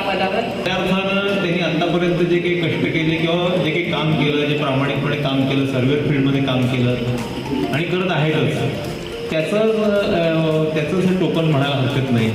पदावर. त्या अर्थानं त्यांनी आतापर्यंत जे काही कष्ट केले किंवा जे काही काम केलं जे प्रामाणिकपणे काम केलं फील्डमध्ये काम केलं आणि करत आहेतच त्याचं अं, त्याचं टोकन म्हणायला हरकत नाही.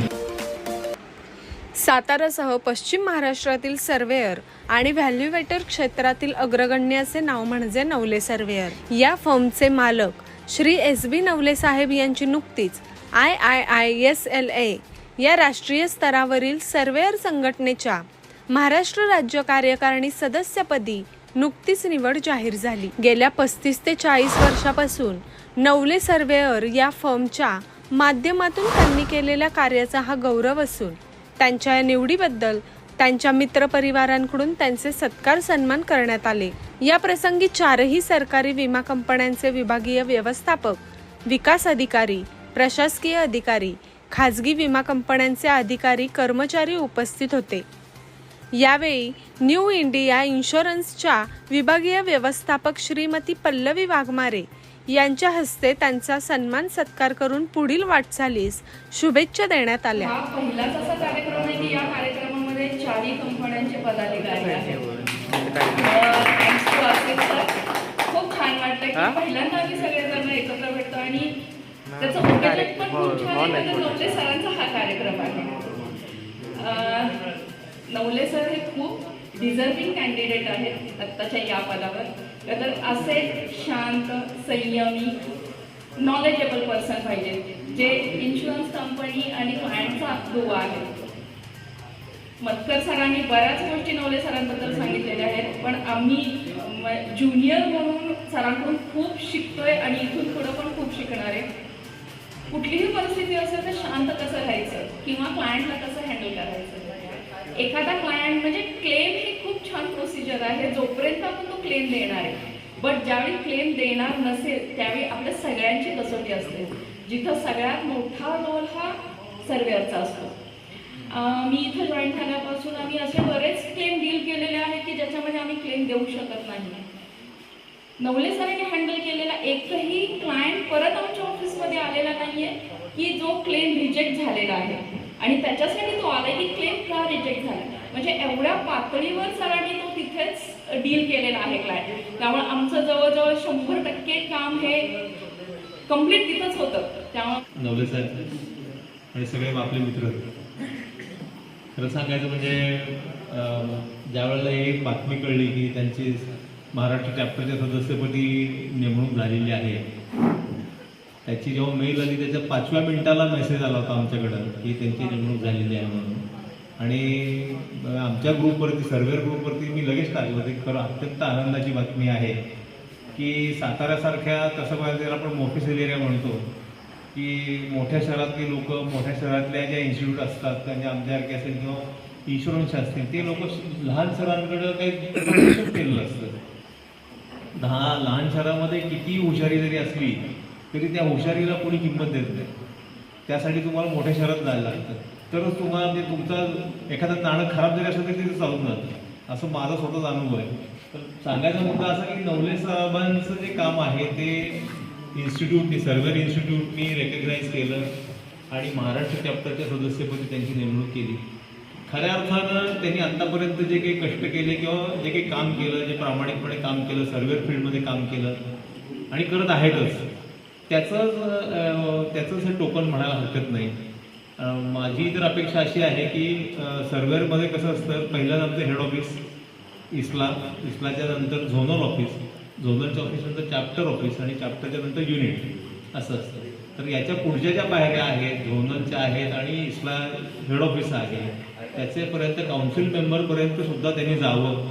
सातारासह पश्चिम महाराष्ट्रातील सर्वेअर आणि व्हॅल्युएटर क्षेत्रातील अग्रगण्य असे नाव म्हणजे नवले सर्वेअर या फर्मचे मालक श्री एस बी नवले साहेब यांची नुकतीच I I I S L A या राष्ट्रीय स्तरावरील सर्वेअर संघटनेच्या महाराष्ट्र राज्य कार्यकारिणी सदस्यपदी नुकतीच निवड जाहीर झाली. गेल्या पस्तीस ते चाळीस वर्षापासून नवले सर्वेअर या फर्मच्या माध्यमातून त्यांनी केलेल्या कार्याचा हा गौरव असून त्यांच्या या निवडीबद्दल त्यांच्या मित्रपरिवारांकडून त्यांचे सत्कार सन्मान करण्यात आले. या प्रसंगी चारही सरकारी विमा कंपन्यांचे विभागीय व्यवस्थापक विकास अधिकारी प्रशासकीय अधिकारी खाजगी विमा कंपन्यांचे अधिकारी कर्मचारी उपस्थित होते. यावेळी न्यू इंडिया इन्शुरन्सच्या विभागीय व्यवस्थापक श्रीमती पल्लवी वाघमारे यांच्या हस्ते त्यांचा सन्मान सत्कार करून पुढील वाटचालीस शुभेच्छा देण्यात आल्या. हा पहिलाच असा कार्यक्रम आहे की या कार्यक्रमामध्ये चारही कंपन्यांचे पदाधिकारी आहेत. आसिफ sir. खूप छान वाटलं की पहिल्यांदा आम्ही आणि त्याचं ओकेजन पण खूप छान आहे. नवले सरांचा हा कार्यक्रम आहे. नवले सर हे खूप डिझर्विंग कॅन्डिडेट आहेत आत्ताच्या या पदावर. तर असे शांत संयमी नॉलेजेबल पर्सन पाहिजे जे इन्शुरन्स कंपनी आणि क्लायंटचा दुवा आहे. मतकर सरांनी बऱ्याच गोष्टी नवले सरांबद्दल सांगितलेल्या आहेत पण आम्ही ज्युनियर म्हणून सरांकडून खूप शिकतोय आणि इथून पुढं पण खूप शिकणार आहे. कुठलीही परिस्थिती असेल तर शांत कसं राहायचं? किंवा क्लायंटला कसं हँडल करायचं? एखादा क्लायंट म्हणजे क्लेम ही खूप छान प्रोसिजर आहे. जोपर्यंत आपण तो क्लेम देणार आहे. बट ज्यावेळी क्लेम देणार नसेल त्यावेळी आपल्या सगळ्यांची कसोटी असते. जिथं सगळ्यात मोठा रोल हा सर्वेअरचा असतो. मी इथं जॉईन झाल्यापासून आम्ही असे बरेच क्लेम डील केलेले आहेत की ज्याच्यामध्ये आम्ही क्लेम देऊ शकत नाही. नवले सरांनी हँडल केलेला एकही क्लायंट परत आमच्या आलेला नाहीये. की जो क्लेम रिजेक्ट झालेला आहे. आणि त्याच्यासाठी तो आलाय की क्लेम का रिजेक्ट झाला? म्हणजे एवढ्या पातळीवर सरांनी तो तिथेच डील केलेला आहे क्लायंट त्यामुळे आमचं जवळजवळ शंभर टक्के काम हे कंप्लीट तिथंच होतं. त्यामुळे नवले साहेब आणि सगळे आपले मित्र. खरं सांगायचं म्हणजे ज्यावेळेला ज्या वेळेला ही बातमी कळली की त्यांची महाराष्ट्र चॅप्टरच्या सदस्यपदी नेमणूक झालेली आहे त्याची जेव्हा मेल आली त्याच्या पाचव्या मिनिटाला मेसेज आला होता आमच्याकडं की त्यांची नेमणूक झालेली आहे म्हणून. आणि आमच्या ग्रुपवरती सर्वेअर ग्रुपवरती मी लगेच टाकलं ते खरं अत्यंत आनंदाची बातमी आहे की साताऱ्यासारख्या तसं पाहिजे त्याला आपण मोफिसल एरिया म्हणतो की मोठ्या शहरातली लोक मोठ्या शहरातल्या ज्या इन्स्टिट्यूट असतात त्यांच्या आमच्यासारखे असेल किंवा इन्शुरन्स असतील ते लोक लहान शहरांकडं काही केलेलं असतं दहा लहान शहरामध्ये किती हुशारी जरी असली तरी त्या हुशारीला कोणी किंमत देत नाही. त्यासाठी तुम्हाला मोठ्या शहरात जायला लागतं. तरच तुम्हाला ते तुमचा एखादं नाणं खराब जरी असलं तरी ते चालून जातं. असं माझा स्वतःचा अनुभव आहे. तर सांगायचा मुद्दा असा की नवले साहेबांचं जे काम आहे ते इन्स्टिट्यूटनी सर्व्हर इन्स्टिट्यूटनी रेकग्नाईज केलं आणि महाराष्ट्र चॅप्टरच्या सदस्यपदी त्यांची नेमणूक केली. खऱ्या अर्थानं त्यांनी आतापर्यंत जे काही कष्ट केले किंवा जे काही काम केलं जे प्रामाणिकपणे काम केलं सर्वेअर फील्डमध्ये काम केलं आणि करत आहेतच. त्याचं अं, त्याचंच हे टोकन म्हणायला हरकत नाही. माझी तर अपेक्षा अशी आहे की सर्व्हेअरमध्ये कसं असतं पहिल्यांदा आमचं हेड ऑफिस इस्ला इस्लाच्या नंतर झोनल ऑफिस झोनलच्या ऑफिसनंतर चॅप्टर ऑफिस आणि चॅप्टरच्या नंतर युनिट असं असतं. तर याच्या पुढच्या ज्या पायऱ्या आहेत झोनलच्या आहेत आणि इस्ला हेड ऑफिस आहे त्याचेपर्यंत काउन्सिल मेंबरपर्यंत सुद्धा त्यांनी जावं.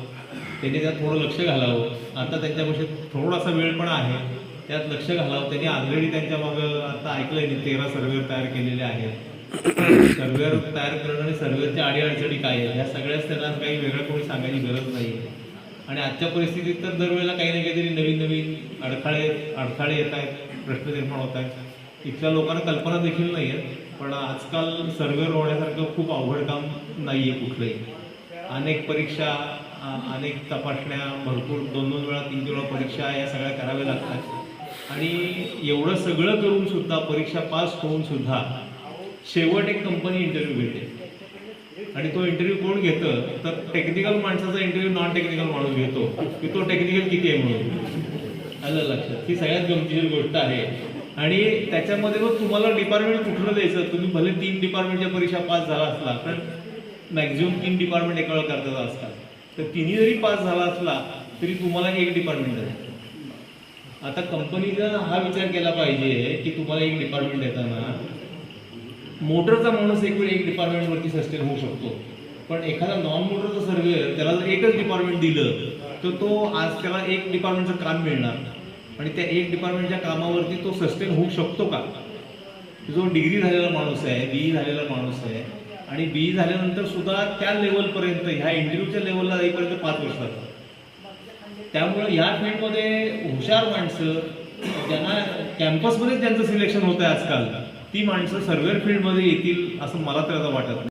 त्यांनी त्यात थोडं लक्ष घालावं. आता त्यांच्यापाशी थोडासा वेळ पण आहे. त्यात लक्ष घालावं. त्यांनी ऑलरेडी त्यांच्या मागं आता ऐकलंय मी तेरा सर्वेअर तयार केलेले आहेत. सर्वेअर तयार करणं आणि सर्वेअरच्या अडीअडचणी काय आहेत? ह्या सगळ्याच त्यांना काही वेगळं कोणी सांगायची गरज नाही आणि आजच्या परिस्थितीत तर दरवेळेला काही ना काहीतरी नवीन नवीन अडथळे अडथळे येत आहेत प्रश्न निर्माण होत आहेत. इथल्या लोकांना कल्पना देखील नाही आहे पण आजकाल सर्वेअर होण्यासारखं खूप अवघड काम नाही आहे कुठलंही. अनेक परीक्षा अनेक तपासण्या भरपूर दोन दोन वेळा तीन तीन वेळा परीक्षा या सगळ्या कराव्या लागतात. आणि एवढं सगळं करून सुद्धा परीक्षा पास होऊन सुद्धा शेवट एक कंपनी इंटरव्ह्यू घेते आणि तो इंटरव्ह्यू कोण घेतं? तर टेक्निकल माणसाचा इंटरव्ह्यू नॉन टेक्निकल माणूस घेतो. की तो टेक्निकल किती आहे म्हणून? आलं लक्षात. ही सगळ्यात गमतीशीर गोष्ट आहे. आणि त्याच्यामध्ये मग तुम्हाला डिपार्टमेंट कुठलं द्यायचं? तुम्ही भले तीन डिपार्टमेंटच्या परीक्षा पास झाला असला पण मॅक्झिमम तीन डिपार्टमेंट एका वेळा करतात असतात. तर तिन्ही जरी पास झाला असला तरी तुम्हाला एक डिपार्टमेंट द्यायचं. आता कंपनीचा हा विचार केला पाहिजे की तुम्हाला एक डिपार्टमेंट देताना मोटरचा माणूस एक वेळ एक डिपार्टमेंटवरती सस्टेन होऊ शकतो. पण एखादा नॉन मोटरचा सर्वेअर त्याला जर एकच डिपार्टमेंट दिलं तर तो आज त्याला एक डिपार्टमेंटचं काम मिळणार. आणि त्या एक डिपार्टमेंटच्या कामावरती तो सस्टेन होऊ शकतो का? जो डिग्री झालेला माणूस आहे बी झालेला माणूस आहे आणि बी झाल्यानंतर सुद्धा त्या लेवलपर्यंत ह्या इंटरव्ह्यूच्या लेवलला जाईपर्यंत पाच वर्ष लागतात त्यामुळं या फील्डमध्ये हुशार माणसं ज्यांना कॅम्पसमध्येच त्यांचं सिलेक्शन होतं आहे आजकाल ती माणसं सर्वेअर फील्डमध्ये येतील असं मला तर आता वाटत नाही.